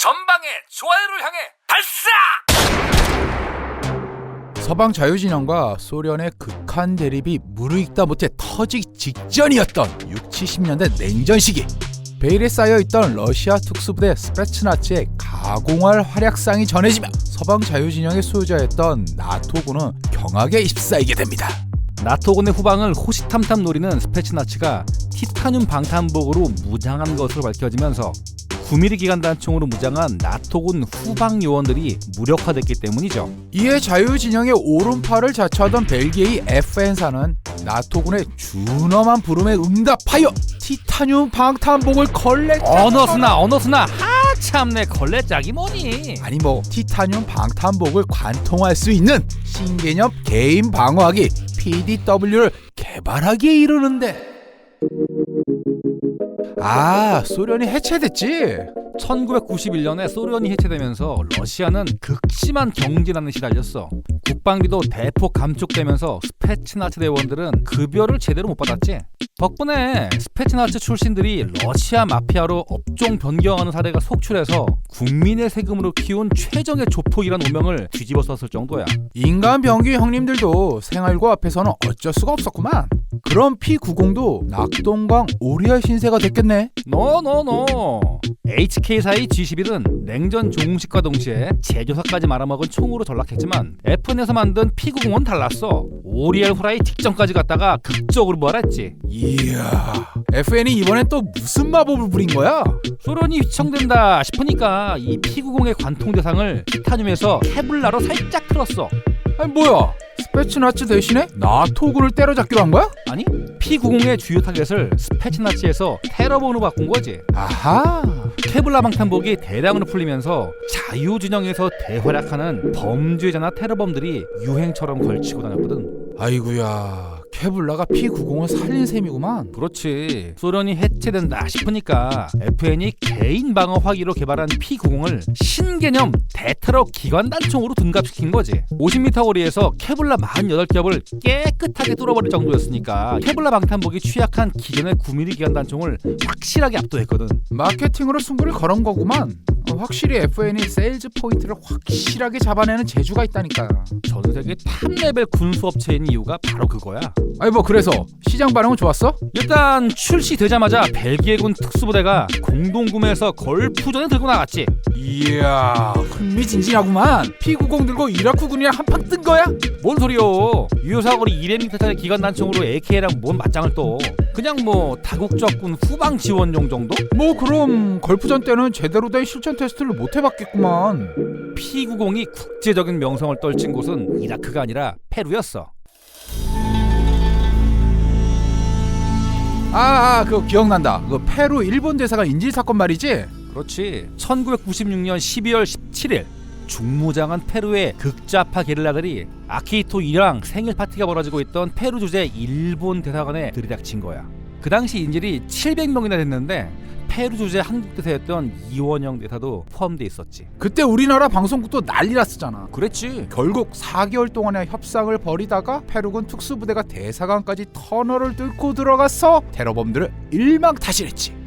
전방에 좋아요를 향해 발사! 서방 자유진영과 소련의 극한 대립이 무르익다 못해 터지기 직전이었던 6, 70년대 냉전 시기 베일에 쌓여있던 러시아 특수부대 스페츠나츠의 가공할 활약상이 전해지며 서방 자유진영의 소유자였던 나토군은 경악에 휩싸이게 됩니다. 나토군의 후방을 호시탐탐 노리는 스페츠나츠가 티타늄 방탄복으로 무장한 것으로 밝혀지면서 9mm 기관 단총으로 무장한 나토군 후방 요원들이 무력화됐기 때문이죠. 이에 자유진영의 오른팔을 자처하던 벨기에의 FN사는 나토군의 준엄한 부름에 응답하여 티타늄 방탄복을 걸레 어너스나 어너스나 하참내 걸레짝이 뭐니? 아니 뭐 티타늄 방탄복을 관통할 수 있는 신개념 개인 방어하기 PDW를 개발하기에 이르는데 아 소련이 해체됐지 1991년에 소련이 해체되면서 러시아는 극심한 경제난에 시달렸어. 국방비도 대폭 감축되면서 스페츠나츠 대원들은 급여를 제대로 못 받았지. 덕분에 스페츠나츠 출신들이 러시아 마피아로 업종 변경하는 사례가 속출해서 국민의 세금으로 키운 최정의 조폭이란 오명을 뒤집어 썼을 정도야. 인간 병기 형님들도 생활고 앞에서는 어쩔 수가 없었구만 그런 P90도 낙동강 오리알 신세가 됐겠네. 노노노 HK사의 G11은 냉전 종식과 동시에 제조사까지 말아먹은 총으로 전락했지만 F에서 만든 P90은 달랐어. 오리엘 후라이 직전까지 갔다가 극적으로 부활했지. 이야 FN이 이번엔 또 무슨 마법을 부린 거야? 소련이 휘청된다 싶으니까 이 P90의 관통 대상을 티타늄에서 케블라로 살짝 틀었어. 아니 뭐야 스페츠나츠 대신에 나토군을 때려잡기로 한 거야? 아니 P90의 주요 타겟을 스페츠나치에서 테러본으로 바꾼 거지 아하 케블라 방탄복이 대량으로 풀리면서 자유진영에서 대활약하는 범죄자나 테러범들이 유행처럼 걸치고 다녔거든. 아이구야 케블라가 P90을 살린 셈이구만 그렇지. 소련이 해체된다 싶으니까 FN이 개인 방어 화기로 개발한 P90을 신개념 대테러 기관 단총으로 둔갑시킨 거지. 50m 거리에서 케블라 48겹을 깨끗하게 뚫어버릴 정도였으니까 케블라 방탄복이 취약한 기존의 9mm 기관 단총을 확실하게 압도했거든. 마케팅으로 승부를 걸은 거구만 어, 확실히 FN이 세일즈 포인트를 확실하게 잡아내는 재주가 있다니까 전 세계 탑 레벨 군수 업체인 이유가 바로 그거야. 아니 뭐 그래서 시장 반응은 좋았어? 일단 출시되자마자 벨기에군 특수부대가 공동구매해서 걸프전에 들고 나갔지. 이야 흥미진진하구만 P90 들고 이라크군이랑 한판 뜬 거야? 뭔 소리요? 유효사거리 200m짜리 기관 단총으로 AK랑 뭔 맞짱을 또? 그냥 뭐 다국적군 후방 지원용 정도? 뭐 그럼 걸프전 때는 제대로 된 실전 테스트를 못 해봤겠구만 P90이 국제적인 명성을 떨친 곳은 이라크가 아니라 페루였어. 아, 아 그거 기억난다 그 페루 일본 대사가 인질 사건 말이지? 그렇지. 1996년 12월 17일 중무장한 페루의 극좌파 게릴라들이 아키히토 1왕 생일 파티가 벌어지고 있던 페루 주재 일본 대사관에 들이닥친 거야. 그 당시 인질이 700명이나 됐는데 페루 주재 한국 대사였던 이원영 대사도 포함돼 있었지. 그때 우리나라 방송국도 난리 났었잖아 그랬지. 결국 4개월 동안의 협상을 벌이다가 페루군 특수부대가 대사관까지 터널을 뚫고 들어가서 테러범들을 일망타실했지.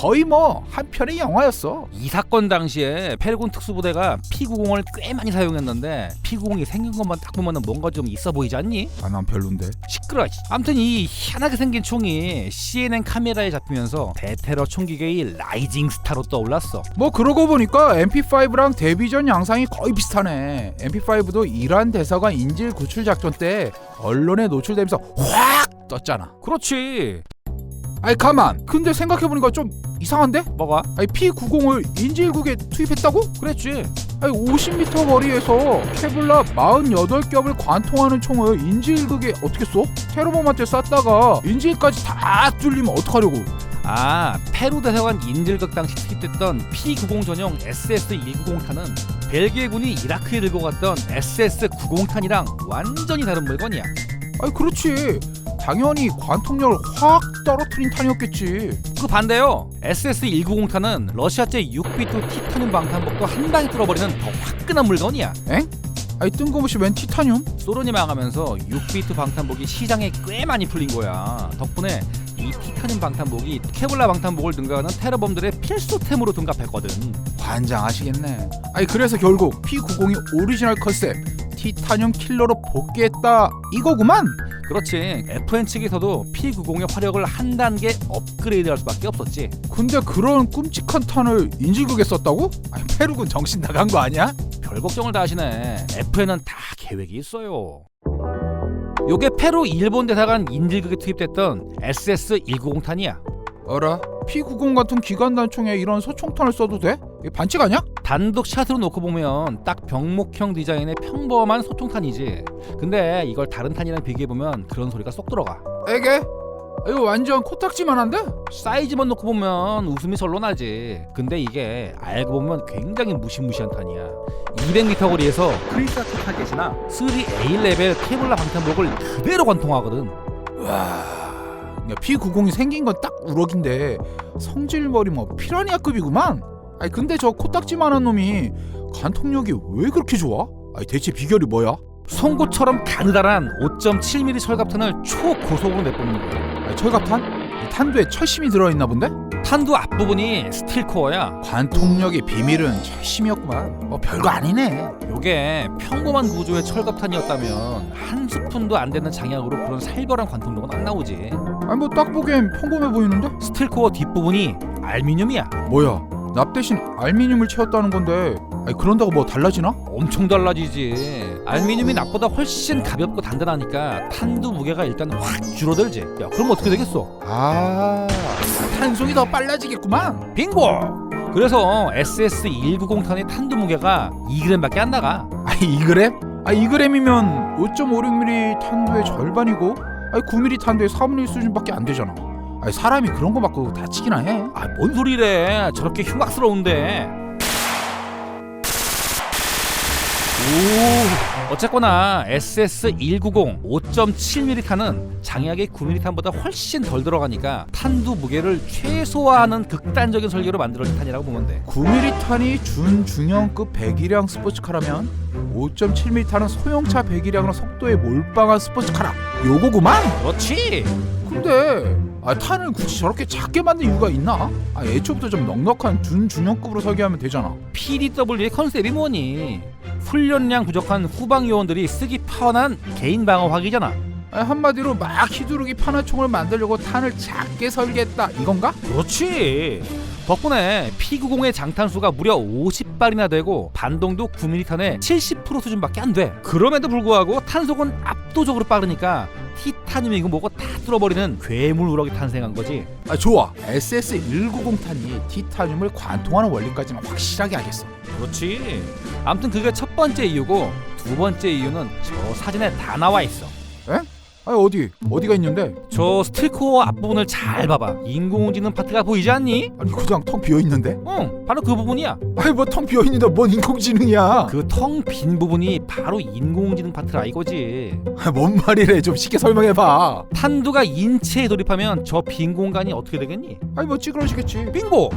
거의 뭐 한 편의 영화였어. 이 사건 당시에 페루군 특수부대가 P90을 꽤 많이 사용했는데 P90이 생긴 것만 딱 보면 은 뭔가 좀 있어 보이지 않니? 아, 난 별론데. 시끄러. 아무튼 이 희한하게 생긴 총이 CNN 카메라에 잡히면서 대테러 총기계의 라이징 스타로 떠올랐어. 뭐 그러고 보니까 MP5랑 데뷔 전 양상이 거의 비슷하네. MP5도 이란 대사관 인질 구출 작전 때 언론에 노출되면서 확 떴잖아. 그렇지. 아이 가만. 근데 생각해보니까 좀 이상한데? 뭐가? 아니 P90을 인질국에 투입했다고? 그랬지. 아니 50m 거리에서 케블라 48겹을 관통하는 총을 인질극에 어떻게 쏘? 테러범한테 쐈다가 인질까지 다 뚫리면 어떡하려고? 아, 페루 대사관 인질극 당시 투입됐던 P90 전용 SS-190탄은 벨기에군이 이라크에 들고 갔던 SS-90탄이랑 완전히 다른 물건이야. 아니 그렇지. 당연히 관통력을 확 떨어뜨린 탄이었겠지. 그 반대요. SS-190탄은 러시아제 6비트 티타늄 방탄복도 한 방에 뚫어버리는 더 화끈한 물건이야. 아니 뜬금없이 웬 티타늄? 소련이 망하면서 6비트 방탄복이 시장에 꽤 많이 풀린 거야. 덕분에 이 티타늄 방탄복이 케블라 방탄복을 능가하는 테러범들의 필수템으로 둔갑했거든. 관장하시겠네. 아니 그래서 결국 P90이 오리지널 컨셉 티타늄 킬러로 복귀했다 이거구만. 그렇지. FN 측에서도 P90의 화력을 한 단계 업그레이드할 수밖에 없었지. 근데 그런 끔찍한 탄을 인질극에 썼다고? 아니 페루군 정신 나간 거 아니야? 별 걱정을 다 하시네. FN은 다 계획이 있어요. 요게 페루 일본 대사관 인질극에 투입됐던 SS-190 탄이야. 어라? P90 같은 기관 단총에 이런 소총탄을 써도 돼? 이게 반칙 아니야? 단독 샷으로 놓고 보면 딱 병목형 디자인의 평범한 소총탄이지. 근데 이걸 다른 탄이랑 비교해 보면 그런 소리가 쏙 들어가. 에게? 아, 이거 완전 코딱지만한데? 사이즈만 놓고 보면 웃음이 절로 나지. 근데 이게 알고 보면 굉장히 무시무시한 탄이야. 200m 거리에서 크리스타트 타겟이나 3A 레벨 케블라 방탄복을 그대로 관통하거든. 와, P90이 생긴 건 딱 우럭인데 성질 머리 뭐 피라니아급이구만. 아니 근데 저 코딱지만한 놈이 관통력이 왜 그렇게 좋아? 아니 대체 비결이 뭐야? 송곳처럼 가느다란 5.7mm 철갑탄을 초고속으로 내뿜는 거야. 아니, 철갑탄? 이 탄두에 철심이 들어있나 본데? 탄두 앞부분이 스틸 코어야. 관통력의 비밀은 철심이었구만. 뭐 별거 아니네. 요게 평범한 구조의 철갑탄이었다면 한 스푼도 안 되는 장약으로 그런 살벌한 관통력은 안 나오지. 아니 뭐 딱 보기엔 평범해 보이는데? 스틸 코어 뒷부분이 알미늄이야. 뭐야? 납 대신 알미늄을 채웠다는 건데 아니 그런다고 뭐 달라지나? 엄청 달라지지. 알미늄이 납보다 훨씬 가볍고 단단하니까 탄두 무게가 일단 확 줄어들지. 야, 그럼 어떻게 되겠어? 아 탄속이 더 빨라지겠구만. 빙고! 그래서 SS-190탄의 탄두 무게가 2g밖에 안 나가. 아니 2g? 아 2g이면 5.56mm 탄두의 절반이고 아니 9mm 탄두의 4분의 1 수준밖에 안 되잖아. 아니 사람이 그런 거 맞고 다치기나 해. 아, 뭔 소리래. 저렇게 흉악스러운데. 오, 어쨌거나 SS-190 5.7mm 탄은 장약의 9mm 탄보다 훨씬 덜 들어가니까 탄두 무게를 최소화하는 극단적인 설계로 만들어진 탄이라고 보면 돼. 9mm 탄이 준중형급 배기량 스포츠카라면 5.7mm 탄은 소형차 배기량으로 속도에 몰빵한 스포츠카라. 요거구만. 그렇지. 근데 아, 탄을 굳이 저렇게 작게 만든 이유가 있나? 아, 애초부터 좀 넉넉한 준 중형급으로 설계하면 되잖아. PDW의 컨셉이 뭐니? 훈련량 부족한 후방 요원들이 쓰기 편한 개인 방어화기잖아. 아니, 한마디로 막 휘두르기 편한 총을 만들려고 탄을 작게 설계했다 이건가? 그렇지. 덕분에 P90의 장탄수가 무려 50발이나 되고 반동도 9mm탄의 70% 수준밖에 안 돼. 그럼에도 불구하고 탄속은 압도적으로 빠르니까 티타늄이고 뭐고 다 뚫어버리는 괴물 우럭이 탄생한 거지. 아, 좋아. SS190 탄이 티타늄을 관통하는 원리까지는 확실하게 알겠어. 그렇지. 아무튼 그게 첫 번째 이유고 두 번째 이유는 저 사진에 다 나와 있어. 아, 어디? 어디가 있는데? 저 스틸코어 앞부분을 잘 봐봐. 인공지능 파트가 보이지 않니? 아니 그냥 텅 비어 있는데? 응, 바로 그 부분이야. 아니 뭐 텅 비어 있는데 뭔 인공지능이야? 그 텅 빈 부분이 바로 인공지능 파트라 이거지. 아, 뭔 말이래? 좀 쉽게 설명해 봐. 탄두가 인체에 돌입하면 저 빈 공간이 어떻게 되겠니? 아니 뭐 찌그러지겠지. 빙고!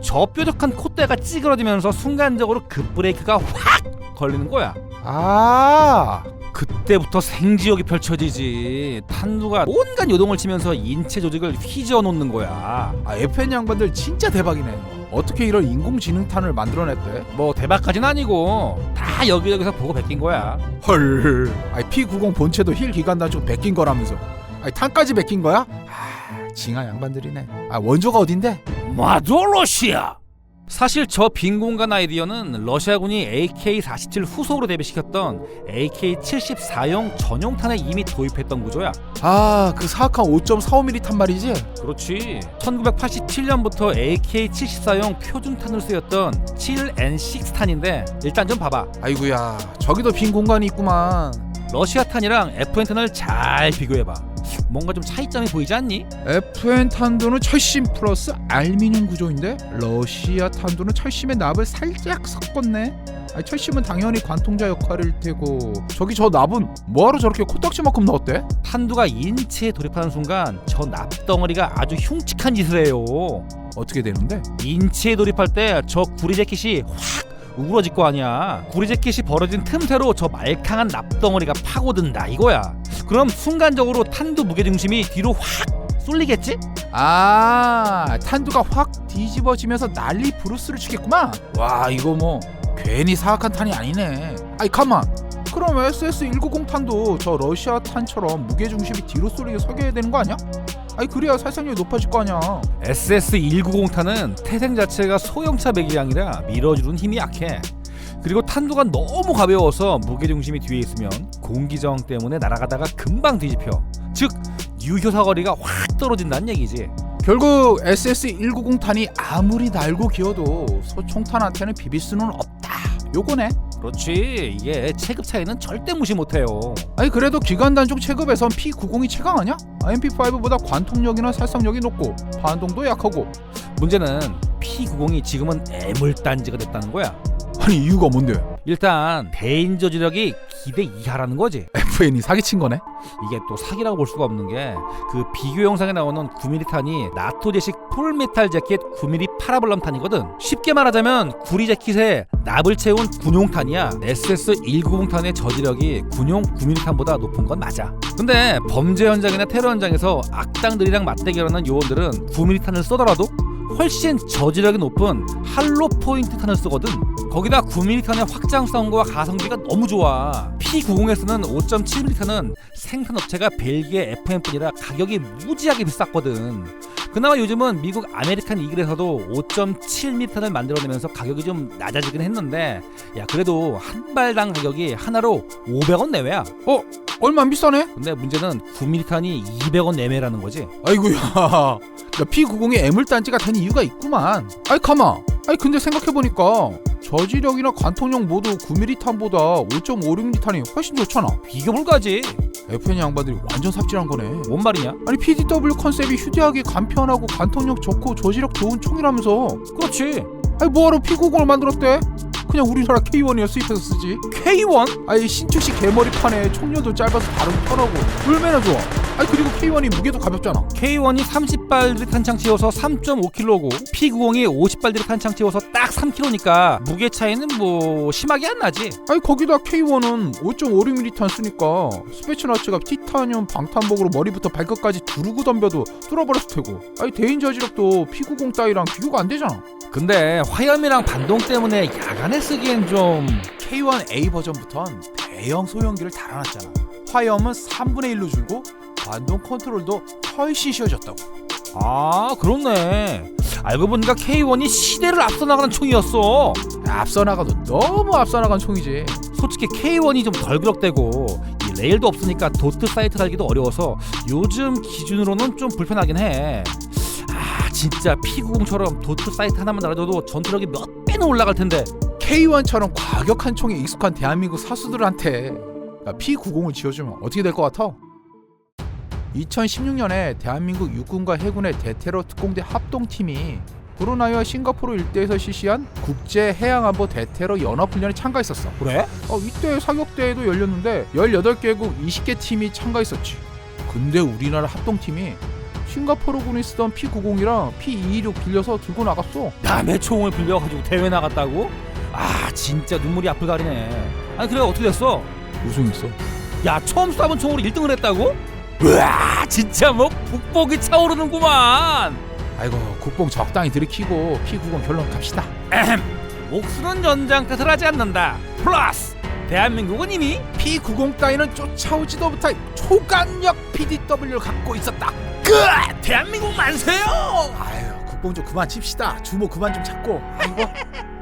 저 뾰족한 콧대가 찌그러지면서 순간적으로 급브레이크가 확 걸리는 거야. 아, 그때부터 생지역이 펼쳐지지. 탄두가 온갖 요동을 치면서 인체 조직을 휘저어 놓는 거야. 아 FN 양반들 진짜 대박이네. 어떻게 이런 인공지능탄을 만들어냈대? 뭐 대박까진 아니고 다 여기저기서 보고 베낀 거야. 헐. 아니 P90 본체도 힐 기관단총 베낀 거라면서. 아니 탄까지 베낀 거야? 아, 징하 양반들이네. 아 원조가 어딘데? 마도 러시아. 사실 저 빈 공간 아이디어는 러시아군이 AK-47 후속으로 대비시켰던 AK-74용 전용탄에 이미 도입했던 구조야. 아, 그 사악한 5.45mm 탄 말이지? 그렇지. 1987년부터 AK-74용 표준탄으로 쓰였던 7N6 탄인데 일단 좀 봐봐. 아이구야, 저기도 빈 공간이 있구만. 러시아 탄이랑 FN 탄을 잘 비교해봐. 뭔가 좀 차이점이 보이지 않니? FN 탄도는 철심 플러스 알미늄 구조인데 러시아 탄도는 철심의 납을 살짝 섞었네. 아니, 철심은 당연히 관통자 역할일 테고 저기 저 납은 뭐하러 저렇게 코딱지만큼 넣었대? 탄두가 인체에 돌입하는 순간 저 납덩어리가 아주 흉측한 짓을 해요. 어떻게 되는데? 인체에 돌입할 때 저 구리 재킷이 확 우그러질 거 아니야. 구리 재킷이 벌어진 틈새로 저 말캉한 납덩어리가 파고든다 이거야. 그럼 순간적으로 탄두 무게 중심이 뒤로 확 쏠리겠지? 아 탄두가 확 뒤집어지면서 난리 브루스를 치겠구만 와 이거 뭐 괜히 사악한 탄이 아니네 아이 가만 그럼 SS-190 탄도 저 러시아 탄처럼 무게중심이 뒤로 쏠리게 서게 되는 거 아니야? 아이 그래야 살상력이 높아질 거 아니야 SS-190 탄은 태생 자체가 소형차 배기가 아니라 밀어주는 힘이 약해. 그리고 탄두가 너무 가벼워서 무게중심이 뒤에 있으면 공기저항 때문에 날아가다가 금방 뒤집혀. 즉 유효 사거리가 확 떨어진다는 얘기지. 결국 SS-190 탄이 아무리 날고 기어도 소총탄한테는 비빌 수는 없다 요거네 그렇지. 이게 체급 차이는 절대 무시 못해요. 아니 그래도 기관 단종 체급에선 P90이 최강 아니야? MP5보다 관통력이나 살상력이 높고 반동도 약하고 문제는 P90이 지금은 애물단지가 됐다는 거야. 아니 이유가 뭔데? 일단 대인 저지력이 기대 이하라는 거지. FN이 사기친 거네? 이게 또 사기라고 볼 수가 없는 게 그 비교 영상에 나오는 9mm 탄이 나토 제식 풀메탈 재킷 9mm 파라볼럼 탄이거든. 쉽게 말하자면 구리 재킷에 납을 채운 군용 탄이야. SS190 탄의 저지력이 군용 9mm 탄보다 높은 건 맞아. 근데 범죄 현장이나 테러 현장에서 악당들이랑 맞대결하는 요원들은 9mm 탄을 쏘더라도 훨씬 저지력이 높은 할로 포인트 탄을 쓰거든. 거기다 9mm 탄의 확장성과 가성비가 너무 좋아. P90S는 5.7mm탄은 생산 업체가 벨기에 FM뿐이라 가격이 무지하게 비쌌거든. 그나마 요즘은 미국 아메리칸 이글에서도 5.7mm탄을 만들어내면서 가격이 좀 낮아지긴 했는데 야 그래도 한 발당 가격이 하나로 500원 내외야. 어? 얼마 안 비싸네? 근데 문제는 9mm탄이 200원 내외라는 거지. 아이고야 야, P90이 애물단지가 된 이유가 있구만 아이 가마 아이 근데 생각해보니까 저지력이나 관통력 모두 9mm 탄보다 5.56mm 탄이 훨씬 좋잖아 비교 불가지. FN 양반들이 완전 삽질한 거네 뭔 말이냐? 아니 PDW 컨셉이 휴대하기 간편하고 관통력 좋고 저지력 좋은 총이라면서 그렇지. 아니 뭐하러 P90을 만들었대? 그냥 우리나라 K1이어 수입해서 쓰지. K1? 아니 신축식 개머리판에 총료도 짧아서 다루기 편하고. 얼마나 좋아. 아니 그리고 K1이 무게도 가볍잖아. K1이 30발들이 탄창 채워서 3.5kg고 P90이 50발들이 탄창 채워서 딱 3kg니까 무게 차이는 뭐 심하게 안 나지. 아니 거기다 K1은 5.56mm 탄 쓰니까 스페츠나츠가 티타늄 방탄복으로 머리부터 발끝까지 두르고 덤벼도 뚫어버렸을 테고. 아니 대인 저지력도 P90 따위랑 비교가 안 되잖아 근데 화염이랑 반동 때문에 야간에 쓰기엔 좀 K1A 버전부턴 대형 소형기를 달아놨잖아 화염은 3분의 1로 줄고 반동 컨트롤도 훨씬 쉬워졌다고 아, 그렇네. 알고 보니까 K1이 시대를 앞서 나가는 총이었어. 앞서 나가도 너무 앞서 나간 총이지 솔직히 K1이 좀 덜 그럭대고 이 레일도 없으니까 도트 사이트 달기도 어려워서 요즘 기준으로는 좀 불편하긴 해. 아, 진짜 P90처럼 도트 사이트 하나만 달아줘도 전투력이 몇 배는 올라갈 텐데. K1처럼 과격한 총에 익숙한 대한민국 사수들한테 P90을 지어주면 어떻게 될 것 같아? 2016년에 대한민국 육군과 해군의 대테러 특공대 합동팀이 브루나이와 싱가포르 일대에서 실시한 국제 해양안보 대테러 연합훈련에 참가했었어. 그래? 어, 이때 사격대회도 열렸는데 18개국 20개 팀이 참가했었지. 근데 우리나라 합동팀이 싱가포르군이 쓰던 P90이랑 P226 빌려서 들고 나갔어. 남의 총을 빌려가지고 대회 나갔다고? 아 진짜 눈물이 앞을 가리네 아니 그래 어떻게 됐어? 우승했어. 야 처음 쏴본 총으로 1등을 했다고? 우와 진짜 뭐 국복이 차오르는구만 아이고 국뽕 적당히 들이키고 P90 결론 갑시다. 에헴 옥수는 전장탓을 하지 않는다 플러스 대한민국은 이미 P90 따위는 쫓아오지도 못할 초강력 PDW를 갖고 있었다. 그 대한민국 만세요 아유 국뽕 좀 그만 칩시다. 주모 그만 좀 찾고. 아이고